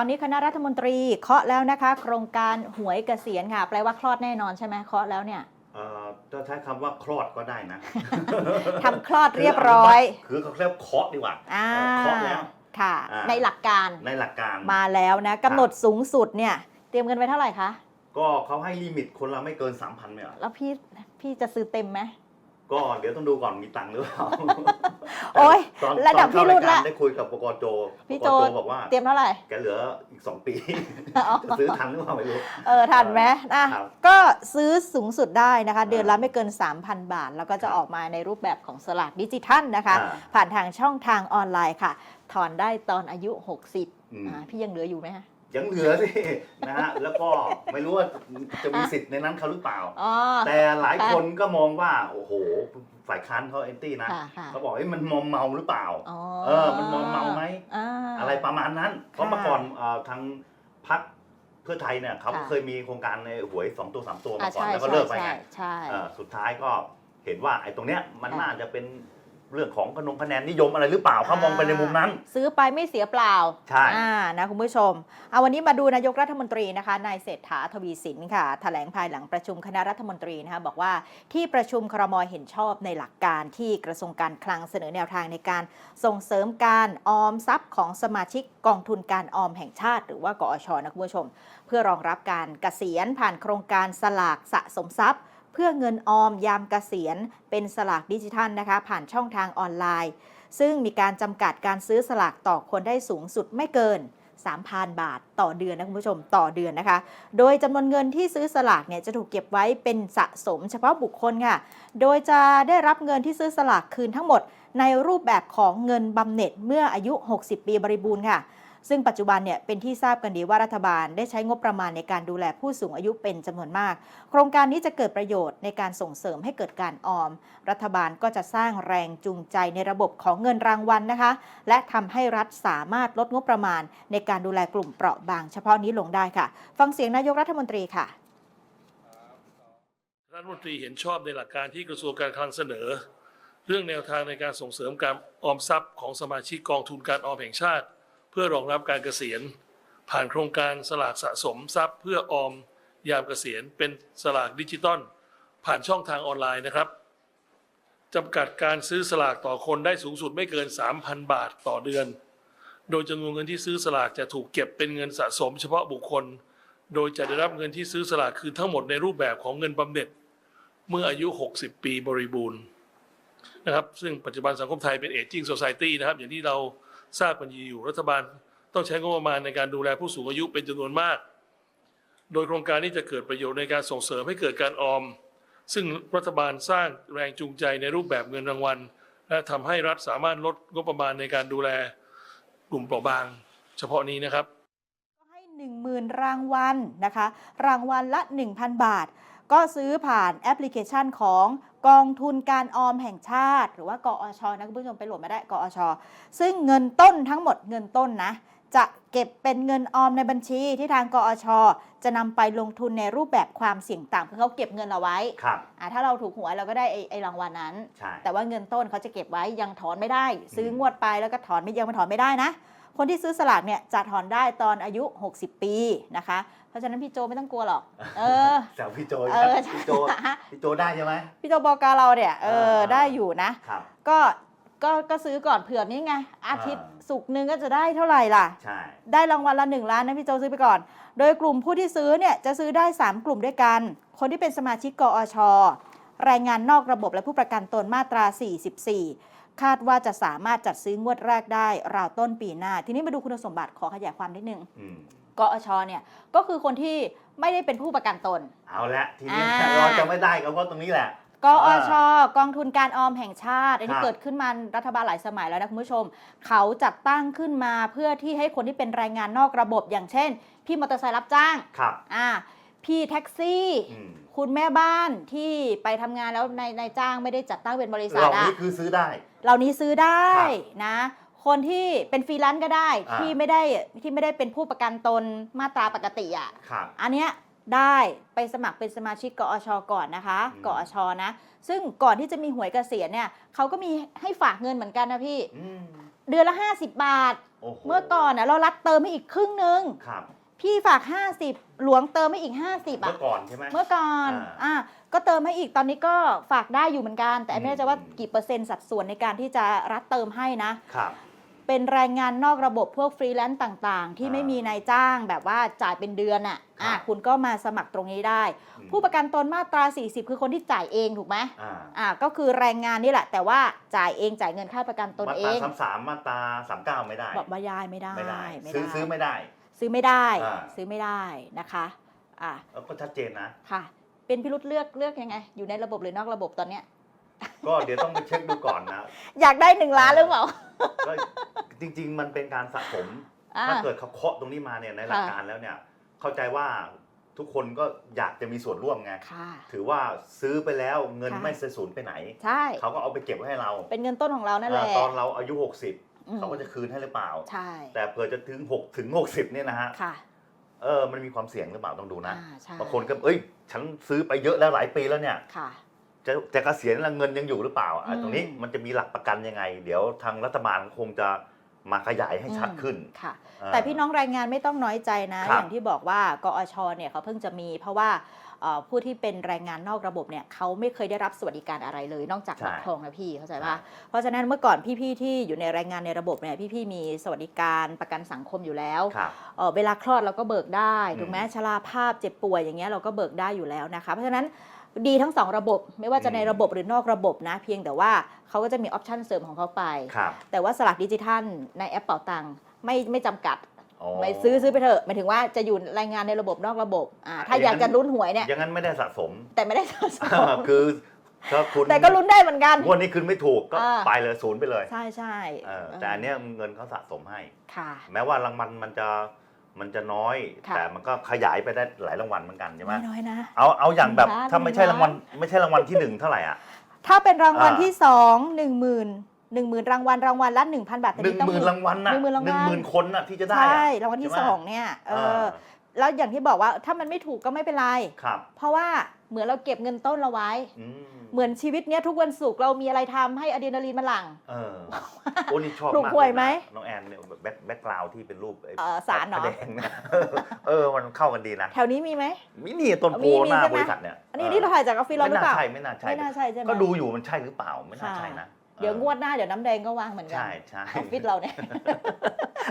ตอนนี้คณะรัฐมนตรีเคาะแล้วนะคะ โครงการหวยเกษียณค่ะ แปลว่าคลอดแน่นอนใช่ไหมเคาะแล้วเนี่ยเอ่อจะใช้คำว่าคลอดก็ได้นะทำคลอดเรียบร้อย คือเขาเรียกเคาะดีกว่าอ่าเออเคาะแล้ว ค่ะ อ่า ในหลักการในหลักการ มาแล้วนะกำหนดสูงสุดเนี่ย เตรียมเงินไว้เท่าไหร่คะ ก็เขาให้ลิมิตคนละไม่เกิน 3,000ไหมอะแล้วพี่พี่จะซื้อเต็มไหม ก็เดี๋ยวต้องดูก่อนมีตังค์หรือเปล่าโอ๊ยตอนระดับตอนเข้าพี่รุดรายการละได้คุยกับปกโจพี่ปกโจบอกว่าเตรียมเท่าไหร่แกเหลืออีก2ปีอ๋อจะซื้อทันหรือเปล่าไม่รู้เออทันไหมนะครับก็ซื้อสูงสุดได้นะคะ เดือนละไม่เกิน 3,000 บาท แล้วก็จะครับออกมาในรูปแบบของสลากดิจิทัลนะคะอ่าผ่านทางช่องทางออนไลน์ค่ะ ถอนได้ตอนอายุ 60อืมอ่าพี่ยังเหลืออยู่ไหมฮะ ยังเหลือสินะฮะแล้วก็ไม่รู้ว่าจะมีสิทธิ์ในนั้นเขาหรือเปล่า อ๋อ แต่หลายคนก็มองว่า โอ้โห ฝ่ายค้านเขาแอนตี้นะค่ะค่ะเขาบอกเอ้ยมันมอมเมาหรือเปล่า อ๋อเออ มันมอมเมาไหมอ่าอะไรประมาณนั้น เพราะค่ะเมื่อก่อนเอ่อทางพักเพื่อไทยเนี่ยเขาค่ะ เคยมีโครงการในหวยสองตัวสามตัวอ่ามาก่อนใช่แล้วก็ใช่เลิกไปใช่ไงใช่ เอ่อสุดท้ายก็เห็นว่าไอ้ตรงเนี้ยมันค่ะ น่าจะเป็น เรื่องของขนงคะแนนนิยมอะไรหรือเปล่าเขามองไปในมุมนั้น ซื้อไปไม่เสียเปล่าใช่อ่านะคุณผู้ชมเอาวันนี้มาดูนายกรัฐมนตรีนะคะนายเศรษฐาทวีสินค่ะแถลงภายหลังประชุมคณะรัฐมนตรีนะคะบอกว่าที่ประชุมครมเห็นชอบในหลักการที่กระทรวงการคลังเสนอแนวทางในการส่งเสริมการออมทรัพย์ของสมาชิกกองทุนการออมแห่งชาติ หรือว่ากอชนะคุณผู้ชม เพื่อรองรับการเกษียณผ่านโครงการสลากสะสมทรัพย์ เพื่อเงินออมยามเกษียณ เป็นสลากดิจิทัลนะคะ ผ่านช่องทางออนไลน์ ซึ่งมีการจำกัดการซื้อสลากต่อคนได้สูงสุดไม่เกิน 3,000 บาทต่อเดือนนะคุณผู้ชมต่อเดือนนะคะ โดยจำนวนเงินที่ซื้อสลากเนี่ยจะถูกเก็บไว้เป็นสะสมเฉพาะบุคคลค่ะ โดยจะได้รับเงินที่ซื้อสลากคืนทั้งหมด ในรูปแบบของเงินบำเหน็จเมื่ออายุ 60 ปีบริบูรณ์ค่ะ ซึ่งปัจจุบันเนี่ยเป็นที่ทราบกันดีว่ารัฐบาลได้ใช้งบประมาณในการดูแลผู้สูงอายุเป็นจำนวนมาก โครงการนี้จะเกิดประโยชน์ในการส่งเสริมให้เกิดการออม รัฐบาลก็จะสร้างแรงจูงใจในระบบของเงินรางวัลนะคะ และทำให้รัฐสามารถลดงบประมาณ ในการดูแลกลุ่มเปราะบางเฉพาะนี้ลงได้ค่ะ ฟังเสียงนายกรัฐมนตรีค่ะรัฐมนตรีเห็นชอบในหลักการที่กระทรวงการคลังเสนอ เรื่องแนวทางในการส่งเสริมการออมทรัพย์ของสมาชิกกองทุนการออมแห่งชาติ เพื่อรองรับการเกษียณ ผ่านโครงการสลากสะสมทรัพย์ เพื่อออมยามเกษียณ เป็นสลากดิจิตอลผ่านช่องทางออนไลน์นะครับจำกัดการซื้อสลากต่อคนได้สูงสุดไม่เกิน 3,000 บาทต่อเดือน โดยจำนวนเงินที่ซื้อสลากจะถูกเก็บเป็นเงินสะสมเฉพาะบุคคล โดยจะได้รับเงินที่ซื้อสลากคืนทั้งหมดในรูปแบบของเงินบำเหน็จ เมื่ออายุ 60 ปีบริบูรณ์นะครับ ซึ่งปัจจุบันสังคมไทยเป็น aging society นะครับ อย่างที่เรา ทราบกันดีอยู่รัฐบาลต้องใช้งบประมาณในการดูแลผู้สูงอายุเป็นจำนวนมาก โดยโครงการนี้จะเกิดประโยชน์ในการส่งเสริมให้เกิดการออม ซึ่งรัฐบาลสร้างแรงจูงใจในรูปแบบเงินรางวัล และทำให้รัฐสามารถลดงบประมาณในการดูแลกลุ่มเปราะบาง เฉพาะนี้นะครับก็ให้ 10,000 รางวัลนะคะ รางวัลละ 1,000 บาท ก็ซื้อผ่านแอปพลิเคชันของ กองทุนการออมแห่งชาติ หรือว่ากอชนะคุณผู้ชมไปโหลดมาได้กอชซึ่งเงินต้นทั้งหมดเงินต้นนะจะเก็บเป็นเงินออมในบัญชีที่ทางกอช จะนำไปลงทุนในรูปแบบความเสี่ยงต่ำคือเขาเก็บเงินเราไว้ครับอ่าถ้าเราถูกหวยเราก็ได้ไอ้ไอ้รางวัลนั้นใช่แต่ว่าเงินต้นเขาจะเก็บไว้ยังถอนไม่ได้ ซื้อมงวดไปแล้วก็ถอนไม่ยังไม่ถอนไม่ได้นะ คนที่ซื้อสลากเนี่ยจะถอนได้ตอนอายุ 60 ปีนะคะ เพราะฉะนั้นพี่โจไม่ต้องกลัวหรอก เออ แซวพี่โจเออ พี่โจพี่โจได้ใช่ไหมพี่โจบอกาเราเนี่ยเอออ่าได้อยู่นะ ครับ ก็ก็ก็ซื้อก่อนเผื่อนี้ไง อาทิตย์อ่าศุกร์หนึงก็จะได้เท่าไหร่ล่ะ ใช่ ได้รางวัลละ 1 ล้านนะพี่โจซื้อไปก่อน โดยกลุ่มผู้ที่ซื้อเนี่ยจะซื้อได้ 3 กลุ่มด้วยกัน คนที่เป็นสมาชิกกอชแรงงานนอกระบบและผู้ประกันตนมาตรา 44 คาดว่าจะสามารถจัดซื้องวดแรกได้ราวต้นปีหน้า ทีนี้มาดูคุณสมบัติขอขยายความนิดนึงอืมกอชเนี่ยก็คือคนที่ไม่ได้เป็นผู้ประกันตน เอาละทีนี้อ่าเราจะไม่ได้ก็เพราะตรงนี้แหละกอชกองทุนการออมแห่งชาติ อันนี้ครับเกิดขึ้นมารัฐบาลหลายสมัยแล้วนะคุณผู้ชม เขาจัดตั้งขึ้นมาเพื่อที่ให้คนที่เป็นแรงงานนอกระบบอย่างเช่น พี่มอเตอร์ไซค์รับจ้างครับอ่า พี่แท็กซี่ อืมคุณแม่บ้านที่ไปทำงานแล้วในในจ้างไม่ได้จัดตั้งเป็นบริษัทเราอะนี่คือซื้อได้ เหล่านี้ซื้อได้ครับนะ คนที่เป็นฟรีแลนซ์ก็ได้อ่า ที่ไม่ได้ที่ไม่ได้เป็นผู้ประกันตนมาตราปกติอะครับ อันเนี้ยได้ไปสมัครเป็นสมาชิกกอชก่อนนะคะ อืม กอชนะ ซึ่งก่อนที่จะมีหวยเกษียณเนี่ยเขาก็มีให้ฝากเงินเหมือนกันนะพี่ อืมปเดือนละ 50 บาทโอ้โหเมื่อก่อนน่ะเรารัดเติมให้อีกครึ่งนึง ครับ พี่ฝาก 50 หลวงเติมให้อีก 50เมื่อะอก่อนใช่ไหม เมื่อก่อน อ่า อะก็เติมให้อีก ตอนนี้ก็ฝากได้อยู่เหมือนกัน แต่ไม่แน่ใจว่าอืม กี่เปอร์เซ็นต์สัดส่วนในการที่จะรัดเติมให้นะ ครับ เป็นแรงงานนอกระบบพวกฟรีแลนซ์ต่างๆ ที่อ่าไม่มีนายจ้างแบบว่าจ่ายเป็นเดือนอะ อะ ครับคุณก็มาสมัครตรงนี้ได้ อืม ผู้ประกันตนมาตรา 40 คือคนที่จ่ายเองถูกไหมอ่าอะก็คือแรงงานนี่แหละ แต่ว่าจ่ายเองจ่ายเงินค่าประกันตนมาเอตราง สามสามมาตราสามเก้าไม่ได้บอกว่ายายไม่ได้ ไม่ได้ไม่ซื้อได้ซื้อไม่ได้ ซื้อไม่ได้ อ่า ซื้อไม่ได้นะคะอะแล้วก็ชัดเจนนะ ค่ะ เป็นพิรุษเลือกเลือกยังไง อยู่ในระบบหรือนอกระบบตอนเนี้ย ก็เดี๋ยวต้องไปเช็คดูก่อนนะ อยากได้หนึ่งล้านหรือเปล่าก็จริง ๆ มันเป็นการสะสม อ่า ถ้าเกิดเขาเคาะตรงนี้มาเนี่ยในหลักค่ะ การแล้วเนี่ย เข้าใจว่าทุกคนก็อยากจะมีส่วนร่วมไง ค่ะ ถือว่าซื้อไปแล้วเงินค่ะ ไม่เสียสูญไปไหน ใช่ เขาก็เอาไปเก็บไว้ให้เราเป็นเงินต้นของเรานั่นแหละเอ่อตอนเราอายุ อืม60เขาก็จะคืนให้หรือเปล่า ใช่แต่เผื่อจะถึง6ถึง60เนี่ยนะฮะค่ะเออมันมีความเสี่ยงหรือเปล่าต้องดูนะอ่าใช่บางคนก็เอ้ย ฉันซื้อไปเยอะแล้วหลายปีแล้วเนี่ย ค่ะ จะจะเกษียณแล้วเงินยังอยู่หรือเปล่าอะอืม ตรงนี้มันจะมีหลักประกันยังไง เดี๋ยวทางรัฐบาลคงจะ มาขยายให้ชัดขึ้นค่ะเออแต่พี่น้องแรงงานไม่ต้องน้อยใจนะครับอย่างที่บอกว่ากอชเนี่ยเขาเพิ่งจะมี เพราะว่าเอ่อผู้ที่เป็นแรงงานนอกระบบเนี่ยเขาไม่เคยได้รับสวัสดิการอะไรเลย นอกจากใช่บัตรทองนะพี่เข้าใจใช่ปะเพราะฉะนั้นเมื่อก่อนพี่ๆที่อยู่ในแรงงานในระบบเนี่ยพี่ๆมีสวัสดิการประกันสังคมอยู่แล้วครับเอ่อเวลาคลอดเราก็เบิกได้ถูกไหมอืมชราภาพเจ็บป่วยอย่างเงี้ยเราก็เบิกได้อยู่แล้วนะคะ เพราะฉะนั้น ดีทั้งสองระบบ ไม่ว่าจะอืมในระบบหรือนอกระบบนะ เพียงแต่ว่าเขาก็จะมีออปชันเสริมของเขาไป ครับแต่ว่าสลากดิจิทัลในแอปเป๋าตังค์ไม่ไม่จำกัดอ๋อ ไม่ซื้อซื้อไปเถอะหมายถึงว่าจะอยู่รายงานในระบบนอกระบบอ่าถ้าอย่างอยากนั้นจะลุ้นหวยเนี่ยอย่างนั้นไม่ได้สะสม แต่ไม่ได้สะสมคือถ้าคุณแต่ก็ลุ้นได้เหมือนกัน งวันนี้คืนไม่ถูกก็อ่า ไปเลยศูนย์ไปเลยใช่ใช่เออแต่อันเนี้ยเงินเขาสะสมให้ ค่ะ แม้ว่ารางวัลมันจะ มันจะน้อย ค่ะ แต่มันก็ขยายไปได้หลายรางวัลเหมือนกันใช่ไหมไม่น้อยนะ เอาเอาอย่างแบบหนึ่งล้านถ้าไม่ใช่หนึ่รางงล้าวันลไม่ใช่รางวัลที่หนึ่งเท่าไหร่อะ ถ้าเป็นรางวัลอ่า ที่สองหนึ่งหมื่นหนึ่งหมื่นรางวัลรางวัลละหนึ่งพันบาทแต่หนึ่งต้องหมื่นรางวัลน่ะหนึ่งหมื่นรางวัลหนึ่งหมื่นคนน่ะที่จะได้ใช่อะรางวัลที่ใช่ไหมสองเนี่ยเอเอออแล้วอย่างที่บอกว่าถ้ามันไม่ถูกก็ไม่เป็นไร ครับ เพราะว่า เหมือนเราเก็บเงินต้นเราไว้ อืมเหมือนชีวิตเนี้ยทุกวันศุกร์เรามีอะไรทำให้อะดรีนาลีนมันหลั่ง เออโอ้นี่ชอบถูกมากหวยเลนะไหมน้องแอนเนี่ยแบ็คแบ็คกราวที่เป็นรูปไเอ่อสารเหรอ พะแดงนะเออมันเข้ากันดีนะแถวนี้มีไหม มินี่ต้นโพมีมีหน้าใช่ไหม บริษัทเนี่ยอันนี้ที่เราถ่ายจากออฟฟิศเราไม่หรือน่าเปล่าใช่ไม่น่าใช่ไม่น่าใช่ใช่ไหม ก็ดูอยู่มันใช่หรือเปล่าไม่น่าค่ะ ใช่นะเดี๋ยวงวดหน้าเดี๋ยวน้ำแดงก็วางเหมือนกัใช่ใช่ออฟฟิศเราเนี่ย